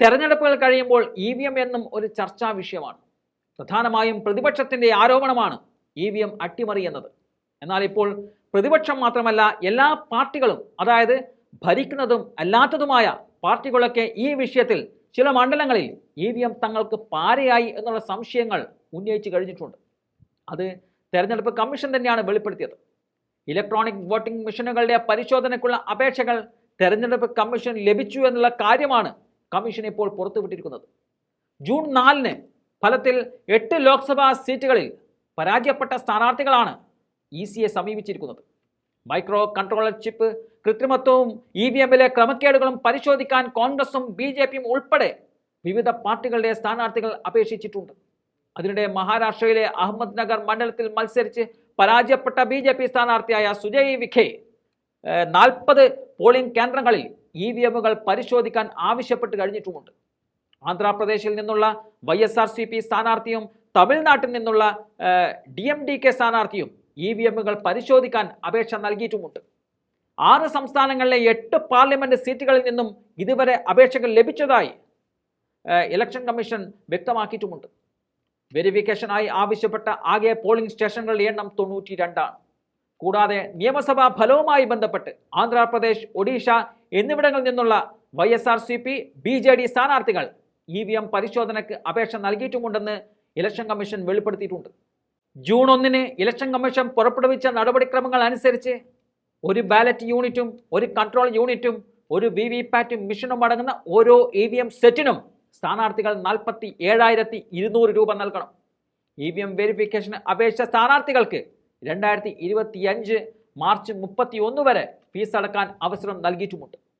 തെരഞ്ഞെടുപ്പുകൾ കഴിയുമ്പോൾ E V M എന്നും ഒരു ചർച്ചാ വിഷയമാണ്. പ്രധാനമായും പ്രതിപക്ഷത്തിന്റെ ആരോപണമാണ് ഇ വി എം അട്ടിമറി എന്നത് എന്നാൽ ഇപ്പോൾ പ്രതിപക്ഷം മാത്രമല്ല എല്ലാ പാർട്ടികളും അതായത് ഭരിക്കുന്നതും അല്ലാത്തതുമായ പാർട്ടികളൊക്കെ ഈ വിഷയത്തിൽ ചില മണ്ഡലങ്ങളിൽ ഇ വി എം തങ്ങൾക്ക് പാരയായി എന്നുള്ള സംശയങ്ങൾ ഉന്നയിച്ചു കഴിഞ്ഞിട്ടുണ്ട്. അത് തെരഞ്ഞെടുപ്പ് കമ്മീഷൻ തന്നെയാണ് വെളിപ്പെടുത്തിയത്. ഇലക്ട്രോണിക് വോട്ടിംഗ് മെഷീനുകളുടെ പരിശോധനയ്ക്കുള്ള അപേക്ഷകൾ തെരഞ്ഞെടുപ്പ് കമ്മീഷൻ ലഭിച്ചു എന്നുള്ള കാര്യമാണ് കമ്മീഷൻ ഇപ്പോൾ പുറത്തുവിട്ടിരിക്കുന്നത്. ജൂൺ നാലിന് ഫലത്തിൽ എട്ട് ലോക്സഭാ സീറ്റുകളിൽ പരാജയപ്പെട്ട സ്ഥാനാർത്ഥികളാണ് ഇ സിയെ സമീപിച്ചിരിക്കുന്നത്. മൈക്രോ കൺട്രോളർ ചിപ്പ് കൃത്രിമത്വവും ഇ വി എമ്മിലെ ക്രമക്കേടുകളും പരിശോധിക്കാൻ കോൺഗ്രസും ബി ജെ പിയും ഉൾപ്പെടെ വിവിധ പാർട്ടികളുടെ സ്ഥാനാർത്ഥികൾ അപേക്ഷിച്ചിട്ടുണ്ട്. അതിനിടെ മഹാരാഷ്ട്രയിലെ അഹമ്മദ് നഗർ മണ്ഡലത്തിൽ മത്സരിച്ച് പരാജയപ്പെട്ട ബി ജെ പി സ്ഥാനാർത്ഥിയായ സുജയ് വിഖേ നാൽപ്പത് പോളിംഗ് കേന്ദ്രങ്ങളിൽ ഇ വി എമ്മുകൾ പരിശോധിക്കാൻ ആവശ്യപ്പെട്ട് കഴിഞ്ഞിട്ടുമുണ്ട്. ആന്ധ്രാപ്രദേശിൽ നിന്നുള്ള Y S R C P സ്ഥാനാർത്ഥിയും തമിഴ്നാട്ടിൽ നിന്നുള്ള ഡി എം ഡി കെ സ്ഥാനാർത്ഥിയും ഇ വി എമ്മുകൾ പരിശോധിക്കാൻ അപേക്ഷ നൽകിയിട്ടുമുണ്ട്. ആറ് സംസ്ഥാനങ്ങളിലെ എട്ട് പാർലമെന്റ് സീറ്റുകളിൽ നിന്നും ഇതുവരെ അപേക്ഷകൾ ലഭിച്ചതായി ഇലക്ഷൻ കമ്മീഷൻ വ്യക്തമാക്കിയിട്ടുമുണ്ട്. വെരിഫിക്കേഷനായി ആവശ്യപ്പെട്ട ആകെ പോളിംഗ് സ്റ്റേഷനുകളുടെ എണ്ണം തൊണ്ണൂറ്റി രണ്ടാണ് കൂടാതെ നിയമസഭാ ഫലവുമായി ബന്ധപ്പെട്ട് ആന്ധ്രാപ്രദേശ് ഒഡീഷ എന്നിവിടങ്ങളിൽ നിന്നുള്ള Y S R C P B J D സ്ഥാനാർത്ഥികൾ ഇ വി എം പരിശോധനയ്ക്ക് അപേക്ഷ നൽകിയിട്ടുമുണ്ടെന്ന് ഇലക്ഷൻ കമ്മീഷൻ വെളിപ്പെടുത്തിയിട്ടുണ്ട്. ജൂൺ ഒന്നിന് ഇലക്ഷൻ കമ്മീഷൻ പുറപ്പെടുവിച്ച നടപടിക്രമങ്ങൾ അനുസരിച്ച് ഒരു ബാലറ്റ് യൂണിറ്റും ഒരു കൺട്രോൾ യൂണിറ്റും ഒരു വി വി പാറ്റും മിഷനും അടങ്ങുന്ന ഓരോ ഇ വി എം സെറ്റിനും സ്ഥാനാർത്ഥികൾ നാൽപ്പത്തി ഏഴായിരത്തി ഇരുന്നൂറ് രൂപ നൽകണം. ഇ വി എം വെരിഫിക്കേഷന് അപേക്ഷ സ്ഥാനാർത്ഥികൾക്ക് രണ്ടായിരത്തി മാർച്ച് മുപ്പത്തി ഒന്ന് വരെ ഫീസ് അടക്കാൻ അവസരം നൽകിയിട്ടുമുണ്ട്.